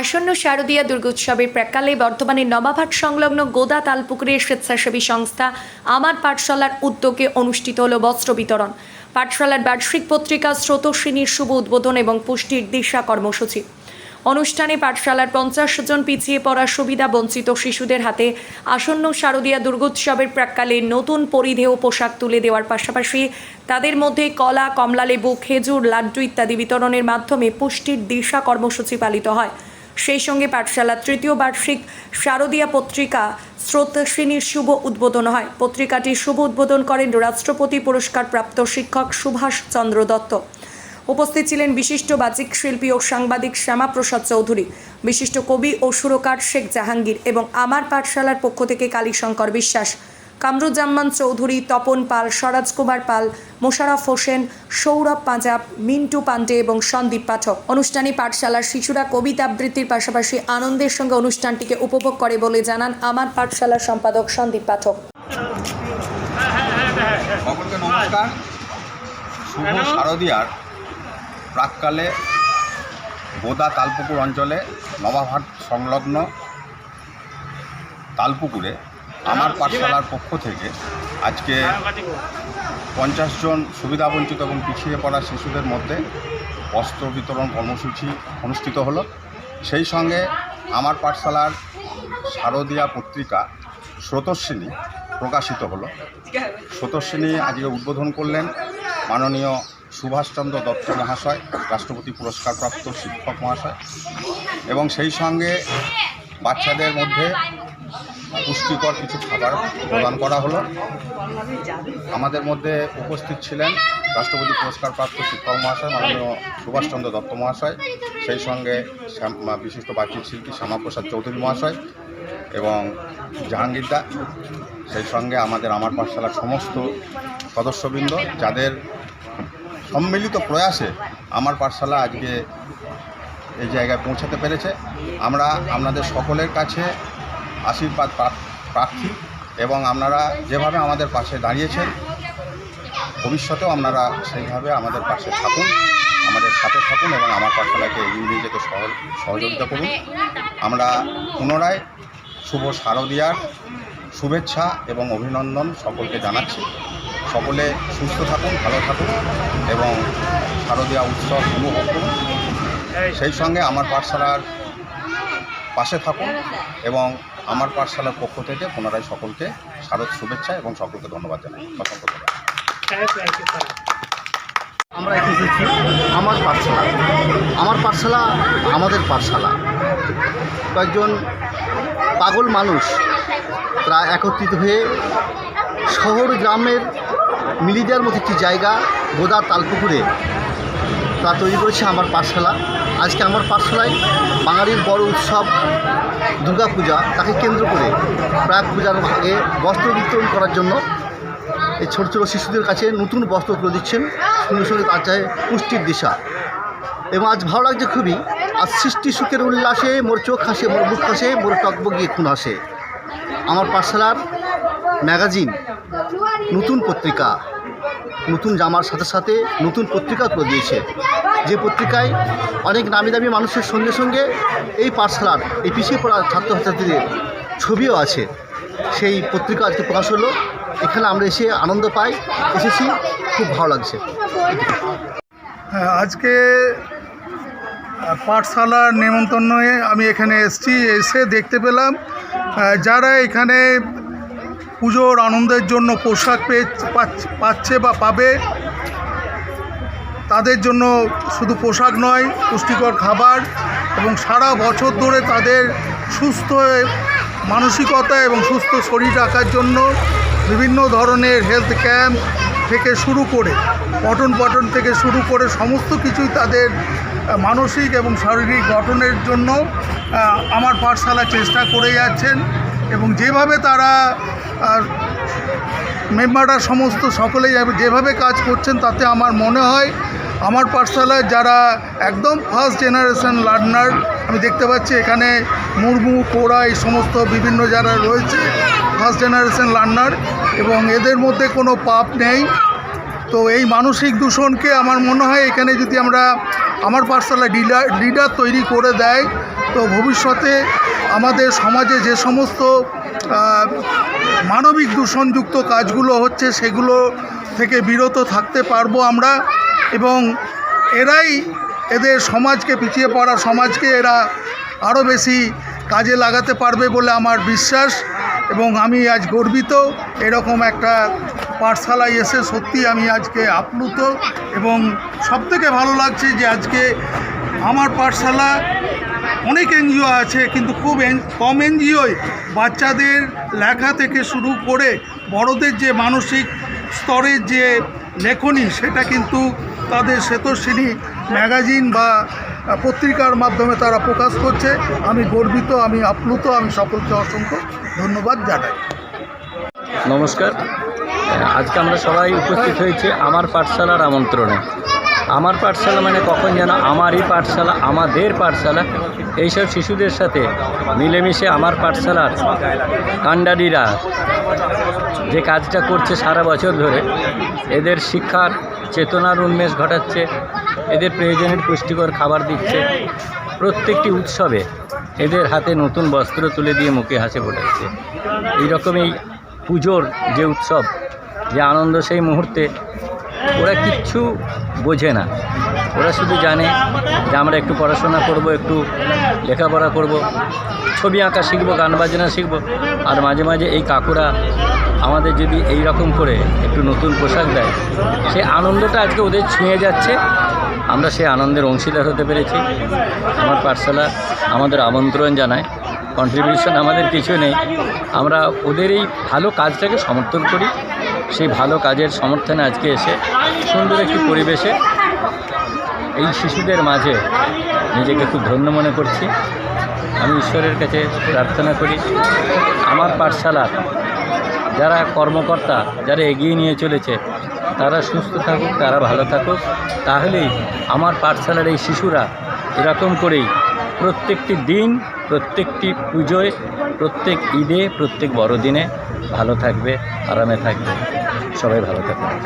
আসন্ন শারদীয়া দুর্গোৎসবের প্রাকালে বর্তমানে নবাবহাট সংলগ্ন গোদা তালপুকুরের স্বেচ্ছাসেবী সংস্থা আমার পাঠশালার উদ্যোগে অনুষ্ঠিত হল বস্ত্র বিতরণ। পাঠশালার বার্ষিক পত্রিকা স্রোতস্বিনীর শুভ উদ্বোধন এবং পুষ্টির দিশা কর্মসূচি। অনুষ্ঠানে পাঠশালার পঞ্চাশ জন পিছিয়ে পড়া সুবিধা বঞ্চিত শিশুদের হাতে আসন্ন শারদীয়া দুর্গোৎসবের প্রাককালে নতুন পরিধেয় পোশাক তুলে দেওয়ার পাশাপাশি তাদের মধ্যে কলা, কমলালেবু, খেজুর, লাড্ডু ইত্যাদি বিতরণের মাধ্যমে পুষ্টির দিশা কর্মসূচি পালিত হয়। সেই সঙ্গে পাঠশালার তৃতীয় বার্ষিক শারদীয়া পত্রিকা স্রোতশ্রেণীর শুভ উদ্বোধন হয়। পত্রিকাটির শুভ উদ্বোধন করেন রাষ্ট্রপতি পুরস্কার প্রাপ্ত শিক্ষক সুভাষ চন্দ্র দত্ত। উপস্থিত ছিলেন বিশিষ্ট বাচিক শিল্পী ও সাংবাদিক শ্যামাপ্রসাদ চৌধুরী, বিশিষ্ট কবি ও সুরকার শেখ জাহাঙ্গীর এবং আমার পাঠশালার পক্ষ থেকে কালীশঙ্কর বিশ্বাস। কামরুজ্জামান চৌধুরী তপন পাল স্বরাজ কুমার পাল মোশারফ হোসেন সৌরভ পাঞ্জাব মিন্টু পান্ডে এবং সন্দীপ পাঠক। অনুষ্ঠানে পাঠশালার শিশুরা কবিতা আবৃত্তির পাশাপাশি আনন্দের সঙ্গে অনুষ্ঠানটিকে উপভোগ করে বলে জানান আমার পাঠশালার সম্পাদক সন্দীপ পাঠক। সকলকে নমস্কার। শুভ শারদীয়ার প্রাককালে বোদা তালপুকুর অঞ্চলে নবাবহাট সংলগ্ন তালপুকুরে আমার পাঠশালার পক্ষ থেকে আজকে পঞ্চাশ জন সুবিধাবঞ্চিত এবং পিছিয়ে পড়া শিশুদের মধ্যে বস্ত্র বিতরণ কর্মসূচি অনুষ্ঠিত হলো। সেই সঙ্গে আমার পাঠশালার শারদীয়া পত্রিকা স্রোতস্বিনী প্রকাশিত হলো। স্রোতস্বিনী আজকে উদ্বোধন করলেন মাননীয় সুভাষচন্দ্র দত্ত মহাশয়, রাষ্ট্রপতি পুরস্কারপ্রাপ্ত শিক্ষক মহাশয়। এবং সেই সঙ্গে বাচ্চাদের মধ্যে পুষ্টিকর কিছু খাবার প্রদান করা হলো। আমাদের মধ্যে উপস্থিত ছিলেন রাষ্ট্রপতি পুরস্কারপ্রাপ্ত শিক্ষক মহাশয় মাননীয় সুভাষচন্দ্র দত্ত মহাশয়, সেই সঙ্গে বিশিষ্ট বাচিক শিল্পী শ্যামাপ্রসাদ চৌধুরী মহাশয় এবং জাহাঙ্গীরদা সেই সঙ্গে আমাদের আমার পাঠশালার সমস্ত সদস্যবৃন্দ যাদের সম্মিলিত প্রয়াসে আমার পাঠশালা আজকে এই জায়গায় পৌঁছাতে পেরেছে। আমরা আপনাদের সকলের কাছে আশীর্বাদ প্রার্থ- এবং আপনারা যেভাবে আমাদের পাশে দাঁড়িয়েছেন, ভবিষ্যতেও আপনারা সেইভাবে আমাদের পাশে থাকুন, আমাদের সাথে থাকুন এবং আমার পাঠশালাকে এগিয়ে নিয়ে যেতে সহ- সহযোগিতা করুন। আমরা পুনরায় শুভ শারদীয়ার শুভেচ্ছা এবং অভিনন্দন সকলকে জানাচ্ছি। সকলে সুস্থ থাকুন, ভালো থাকুন এবং শারদীয়া উৎসব উপভোগ করুন সেই সঙ্গে আমার পাঠশালার পাশে থাকুন এবং আমার পাঠশালার পক্ষ থেকে পুনরায় সকলকে শারদ শুভেচ্ছা এবং সকলকে ধন্যবাদ জানাই। অসংখ্য আমরা এসেছি আমার পাঠশালা। আমার পাঠশালা আমাদের পাঠশালা। কয়েকজন পাগল মানুষ তারা একত্রিত হয়ে শহর গ্রামের মিলিয়ে দেওয়ার মতো একটি জায়গা বোদা তালপুকুরে তা তৈরি করেছে আমার পাঠশালা। আজকে আমার পাঠশালায় বাঙালির বড় উৎসব দুর্গাপূজা, তাকে কেন্দ্র করে প্রাক পূজার আগে বস্ত্র বিতরণ করার জন্য এই ছোটো ছোটো শিশুদের কাছে নতুন বস্ত্র তুলে দিচ্ছেন। সঙ্গে সঙ্গে তার চায় পুষ্টির দিশা। এবং আজ ভালো লাগছে খুবই। আজ সৃষ্টি সুখের উল্লাসে, মোর চোখ হাসে, মোর মুখ হাসে, মোর টকবগিয়ে খুন হাসে। আমার পাঠশালার ম্যাগাজিন, নতুন পত্রিকা। নতুন জামার সাথে সাথে নতুন পত্রিকা তুলে দিয়েছে। যে পত্রিকায় অনেক নামি দামি মানুষের সঙ্গে সঙ্গে এই পাঠশালার এই পিছিয়ে পড়া ছাত্রছাত্রীদের ছবিও আছে। সেই পত্রিকা আজকে প্রকাশ হলো। এখানে আমরা এসে আনন্দ পাই এসেছি। খুব ভালো লাগছে। হ্যাঁ, আজকে পাঠশালার নেমন্তন্নে আমি এখানে এসেছি। এসে দেখতে পেলাম যারা এখানে পুজোর আনন্দের জন্য পোশাক পেয়ে পাচ- পাচ্ছে বা পাবে, তাদের জন্য শুধু পোশাক নয়, পুষ্টিকর খাবার এবং সারা বছর ধরে তাদের সুস্থ মানসিকতা এবং সুস্থ শরীর রাখার জন্য বিভিন্ন ধরনের হেলথ ক্যাম্প থেকে শুরু করে, পঠন পঠন থেকে শুরু করে সমস্ত কিছুই তাদের মানসিক এবং শারীরিক গঠনের জন্য আমার পাঠশালা চেষ্টা করে যাচ্ছেন এবং যেভাবে তারা আহ, মেম্বাররা সমস্ত সকলেই যেভাবে- কাজ করছেন তাতে আমার মনে হয় আমার পাঠশালায় যারা একদম ফার্স্ট জেনারেশন লার্নার আমি দেখতে পাচ্ছি এখানে মুর্মু কোড়া এই সমস্ত বিভিন্ন যারা রয়েছে ফার্স্ট জেনারেশন লার্নার এবং এদের মধ্যে কোনো পাপ নেই। তো এই মানসিক দূষণকে আমার মনে হয় এখানে যদি আমরা আমার পাঠশালায় লিডার লিডার তৈরি করে দেয় তো ভবিষ্যতে আমাদের সমাজে যে সমস্ত মানবিক দূষণযুক্ত কাজগুলো হচ্ছে সেগুলো থেকে বিরত থাকতে পারব আমরা এবং এরাই এদের সমাজকে পিছিয়ে পড়া সমাজকে এরা আরও বেশি কাজে লাগাতে পারবে বলে আমার বিশ্বাস এবং আমি আজ গর্বিত। এরকম একটা পাঠশালায় এসে সত্যি আমি আজকে আপ্লুত এবং সবথেকে ভালো লাগছে যে আজকে আমার পাঠশালা অনেক এনজিও আছে, কিন্তু খুব কম এনজিওই বাচ্চাদের লেখা থেকে শুরু করে বড়দের যে মানসিক স্তরের যে লেখনী, সেটা কিন্তু তাদের শ্বেতশ্রেণী ম্যাগাজিন বা পত্রিকার মাধ্যমে তারা প্রকাশ করছে। আমি গর্বিত, আমি আপ্লুত, আমি সকলকে অসংখ্য ধন্যবাদ জানাই। নমস্কার। আজকে আমরা সবাই উপস্থিত হয়েছি আমার পাঠশালার আমন্ত্রণে। আমার পাঠশালা মানে কখন যেন আমারই পাঠশালা, আমাদের পাঠশালা, এইসব শিশুদের সাথে মিলেমিশে আমার পাঠশালার কাণ্ডারিরা যে কাজটা করছে সারা বছর ধরে, এদের শিক্ষার চেতনার উন্মেষ ঘটাচ্ছে, এদের প্রয়োজনের পুষ্টিকর খাবার দিচ্ছে, প্রত্যেকটি উৎসবে এদের হাতে নতুন বস্ত্র তুলে দিয়ে মুখে হাসি ফোটাচ্ছে। এইরকমই পুজোর যে উৎসব, যে আনন্দ সেই মুহূর্তে ওরা কিচ্ছু বোঝে না। ওরা শুধু জানে যে আমরা একটু পড়াশোনা করব, একটু লেখাপড়া করব, ছবি আঁকা শিখব, গান বাজনা শিখব। আর মাঝে মাঝে এই কাকুরা আমাদের যদি এই রকম করে একটু নতুন পোশাক দেয় সেই আনন্দটা আজকে ওদের ছুঁয়ে যাচ্ছে। আমরা সেই আনন্দের অংশীদার হতে পেরেছি। আমার পাঠশালা আমাদের আমন্ত্রণ জানায়। কন্ট্রিবিউশন আমাদের কিছু নেই। আমরা ওদের এই ভালো কাজটাকে সমর্থন করি। সেই ভালো কাজের সমর্থনে আজকে এসে সুন্দর একটি পরিবেশে এই শিশুদের মাঝে নিজেকে খুব ধন্য মনে করছি। আমি ঈশ্বরের কাছে প্রার্থনা করি, আমার পাঠশালার যারা কর্মকর্তা, যারা এগিয়ে নিয়ে চলেছে, তারা সুস্থ থাকুক, তারা ভালো থাকুক। তাহলেই আমার পাঠশালার এই শিশুরা এরকম করেই প্রত্যেকটি দিন, প্রত্যেকটি পুজোয়, প্রত্যেক ঈদে, প্রত্যেক বড়দিনে ভালো থাকবে, আরামে থাকবে। সবাই ভালো থাকবে